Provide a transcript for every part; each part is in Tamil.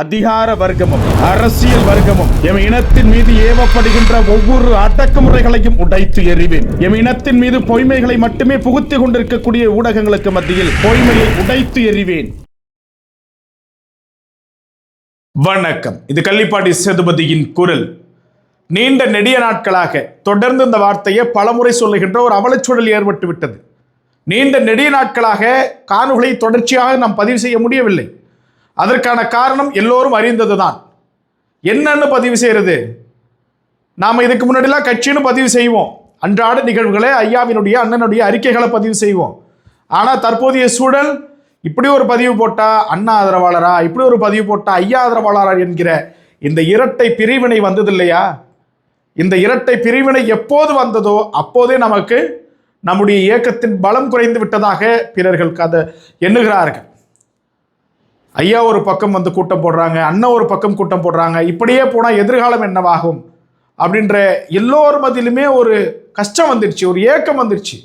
அதிகார வர்க்கமும் அரசியல் வர்க்கமும் எம் இனத்தின் மீது ஏவப்படுகின்ற ஒவ்வொரு அடக்குமுறைகளையும் உடைத்து எறிவேன். எம் இனத்தின் மீது பொய்மைகளை மட்டுமே புகுத்திக் கொண்டிருக்கக்கூடிய ஊடகங்களுக்கு மத்தியில் பொய்மையை உடைத்து எறிவேன். வணக்கம். இது கள்ளிப்பாடி சேதுபதியின் குரல். நீண்ட நெடிய நாட்களாக தொடர்ந்து இந்த வார்த்தையை பலமுறை சொல்லுகின்ற ஒரு அவலச்சூழல் ஏற்பட்டு விட்டது நீண்ட நெடிய நாட்களாக காணொளிகளை தொடர்ச்சியாக நாம் பதிவு செய்ய முடியவில்லை. அதற்கான காரணம் எல்லோரும் அறிந்ததுதான். என்னன்னு பதிவு செய்கிறது நாம் இதுக்கு முன்னாடிலாம் கட்சின்னு பதிவு செய்வோம். அன்றாட நிகழ்வுகளை ஐயாவினுடைய அண்ணனுடைய அறிக்கைகளை பதிவு செய்வோம். ஆனால் தற்போதைய சூழல் இப்படி ஒரு பதிவு போட்டா அண்ணா ஆதரவாளரா? இப்படி ஒரு பதிவு போட்டா ஐயா ஆதரவாளரா என்கிற இந்த இரட்டை பிரிவினை வந்தது இல்லையா இந்த இரட்டை பிரிவினை எப்போது வந்ததோ அப்போதே நமக்கு நம்முடைய இயக்கத்தின் பலம் குறைந்து விட்டதாக பிறர்கள் கதை எண்ணுகிறார்கள். ஐயா ஒரு பக்கம் வந்து கூட்டம் போடுறாங்க அண்ணன் ஒரு பக்கம் கூட்டம் போடுறாங்க இப்படியே போனால் எதிர்காலம் என்னவாகும்? அப்படின்ற எல்லோர் மதியிலுமே ஒரு கஷ்டம் வந்துடுச்சு ஒரு ஏக்கம் வந்துடுச்சு.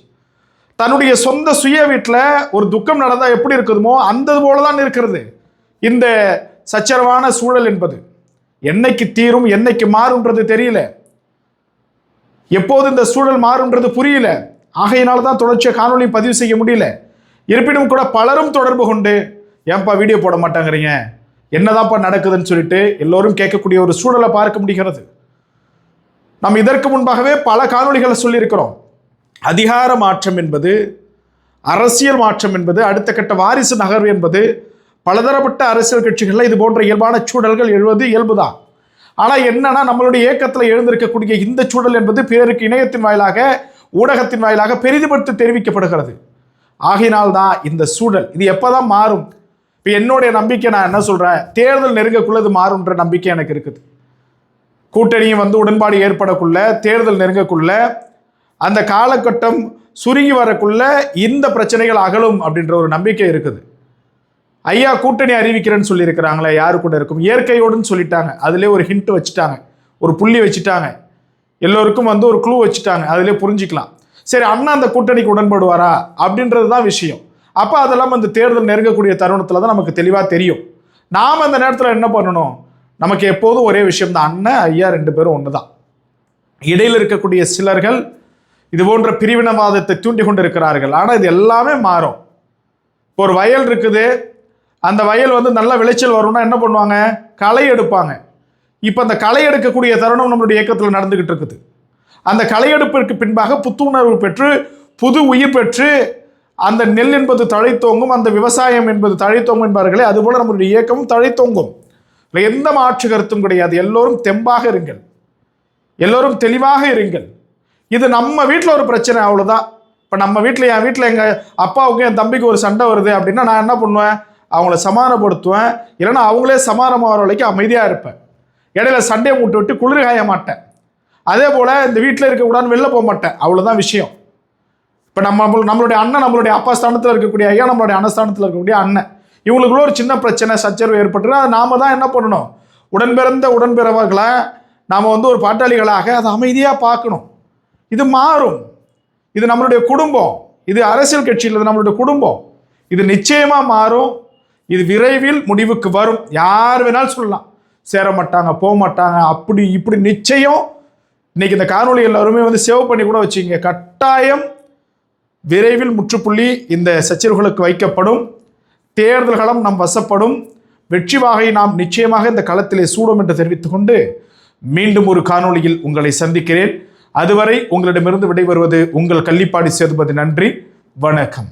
தன்னுடைய சொந்த சுய வீட்டில் ஒரு துக்கம் நடந்தால் எப்படி இருக்குதுமோ அந்த போல தான் இருக்கிறது. இந்த சச்சரவான சூழல் என்பது. என்னைக்கு தீரும் என்னைக்கு மாறும்ன்றது தெரியல. எப்போது இந்த சூழல் மாறும்ன்றது புரியல. ஆகையினால தான் தொடர்ச்சியாக காணொளி பதிவு செய்ய முடியல. இருப்பினும் கூட பலரும் தொடர்பு கொண்டு ஏன்பா வீடியோ போட மாட்டாங்கிறீங்க? என்னதான்ப்பா நடக்குதுன்னு சொல்லிட்டு எல்லோரும் கேட்கக்கூடிய ஒரு சூழலை பார்க்க முடிகிறது. நாம் இதற்கு முன்பாகவே பல காணொளிகளை சொல்லியிருக்கிறோம். அதிகார மாற்றம் என்பது அரசியல் மாற்றம் என்பது அடுத்த கட்ட வாரிசு நகர்வு என்பது பலதரப்பட்ட அரசியல் கட்சிகளில் இது போன்ற இயல்பான சூழல்கள் எழுவது இயல்புதான் ஆனால் என்னன்னா நம்மளுடைய இயக்கத்தில் எழுந்திருக்கக்கூடிய இந்த சூழல் என்பது பிறருக்கு இணையத்தின் வாயிலாக ஊடகத்தின் வாயிலாக பெரிதுபடுத்தி தெரிவிக்கப்படுகிறது. ஆகையினால் தான் இந்த சூழல் இது எப்போதான் மாறும்? இப்போ என்னுடைய நம்பிக்கை நான் என்ன சொல்கிறேன் தேர்தல் நெருங்கக்குள்ளது மாறும்ன்ற நம்பிக்கை எனக்கு இருக்குது. கூட்டணியும் வந்து உடன்பாடு ஏற்படக்குள்ள தேர்தல் நெருங்கக்குள்ள அந்த காலகட்டம் சுருங்கி வரக்குள்ள இந்த பிரச்சனைகள் அகலும் அப்படின்ற ஒரு நம்பிக்கை இருக்குது. ஐயா கூட்டணி அறிவிக்கிறேன்னு சொல்லியிருக்கிறாங்களே யாரு கூட இருக்கும்? இயற்கையோடுன்னு சொல்லிட்டாங்க. அதிலே ஒரு ஹிண்ட் வச்சுட்டாங்க. ஒரு புள்ளி வச்சுட்டாங்க. எல்லோருக்கும் வந்து ஒரு க்ளூ வச்சுட்டாங்க. அதிலே புரிஞ்சுக்கலாம். சரி அண்ணா அந்த கூட்டணிக்கு உடன்படுவாரா? அப்படின்றது தான் விஷயம். அப்போ அதெல்லாம் அந்த தேர்தல் நெருங்கக்கூடிய தருணத்தில் தான் நமக்கு தெளிவாக தெரியும். நாம் அந்த நேரத்தில் என்ன பண்ணணும்? நமக்கு எப்போதும் ஒரே விஷயம் தான் அண்ணன் ஐயா ரெண்டு பேரும் ஒன்று தான் இடையில் இருக்கக்கூடிய சிலர்கள் இது போன்ற பிரிவினவாதத்தை தூண்டி கொண்டு இருக்கிறார்கள் ஆனால் இது எல்லாமே மாறும். இப்போ ஒரு வயல் இருக்குது. அந்த வயல் வந்து நல்ல விளைச்சல் வரும்னா என்ன பண்ணுவாங்க? களை எடுப்பாங்க. இப்போ அந்த களை எடுக்கக்கூடிய தருணம் நம்மளுடைய இயக்கத்தில் நடந்துக்கிட்டு இருக்குது. அந்த களை எடுப்பிற்கு பின்பாக புத்துணர்வு பெற்று புது உயிர் பெற்று அந்த நெல் என்பது தழைத்தோங்கும் அந்த விவசாயம் என்பது தழைத்தோங்கும் என்பார்களே அதுபோல நம்மளுடைய இயக்கமும் தழைத்தோங்கும். இல்லை எந்த மாற்று கருத்தும் கிடையாது. எல்லோரும் தெம்பாக இருங்கள். எல்லோரும் தெளிவாக இருங்கள். இது நம்ம வீட்டில் ஒரு பிரச்சனை அவ்வளோதான் இப்போ நம்ம வீட்டில் என் வீட்டில் எங்கள் அப்பாவுக்கும் என் தம்பிக்கு ஒரு சண்டை வருது அப்படின்னா நான் என்ன பண்ணுவேன்? அவங்கள சமாதானப்படுத்துவேன். இல்லைன்னா அவங்களே சமாதானமாகற வர வரைக்கும் அமைதியாக இருப்பேன். இடையில சண்டையை மூட்டு விட்டு குளிர் காய மாட்டேன். அதே போல் இந்த வீட்டில் இருக்கக்கூடாதுன்னு வெளில போக மாட்டேன். அவ்வளோதான் விஷயம். இப்போ நம்ம நம்மளுடைய அண்ணன் நம்மளுடைய அப்பா ஸ்தானத்தில் இருக்கக்கூடிய ஐயா நம்மளுடைய அன்னஸ்தானத்தில் இருக்கக்கூடிய அண்ணன். இவங்களுக்குள்ள ஒரு சின்ன பிரச்சனை சச்சரவு ஏற்பட்டுனா அதை நாம தான் என்ன பண்ணணும்? உடன்பிறந்த உடன்பிறவர்களை நாம் வந்து ஒரு பாட்டாளிகளாக அதை அமைதியாக பார்க்கணும். இது மாறும். இது நம்மளுடைய குடும்பம். இது அரசியல் கட்சியில் இது நம்மளுடைய குடும்பம். இது நிச்சயமாக மாறும். இது விரைவில் முடிவுக்கு வரும். யார் வேணாலும் சொல்லலாம். சேர மாட்டாங்க போக மாட்டாங்க அப்படி இப்படி நிச்சயம். இன்னைக்கு இந்த காணொளி எல்லாருமே வந்து சேவ் பண்ணி கூட வச்சுங்க கட்டாயம் விரைவில் முற்றுப்புள்ளி இந்த சச்சரவுகளுக்கு வைக்கப்படும். தேர்தல் களம் நம் வசப்படும். வெற்றி வாகை நாம் நிச்சயமாக இந்த களத்திலே சூடும் என்று தெரிவித்துக்கொண்டு மீண்டும் ஒரு காணொளியில் உங்களை சந்திக்கிறேன். அதுவரை உங்களிடமிருந்து விடைபெறுவது உங்கள் கள்ளிப்பாடி சேதுபதி. நன்றி. வணக்கம்.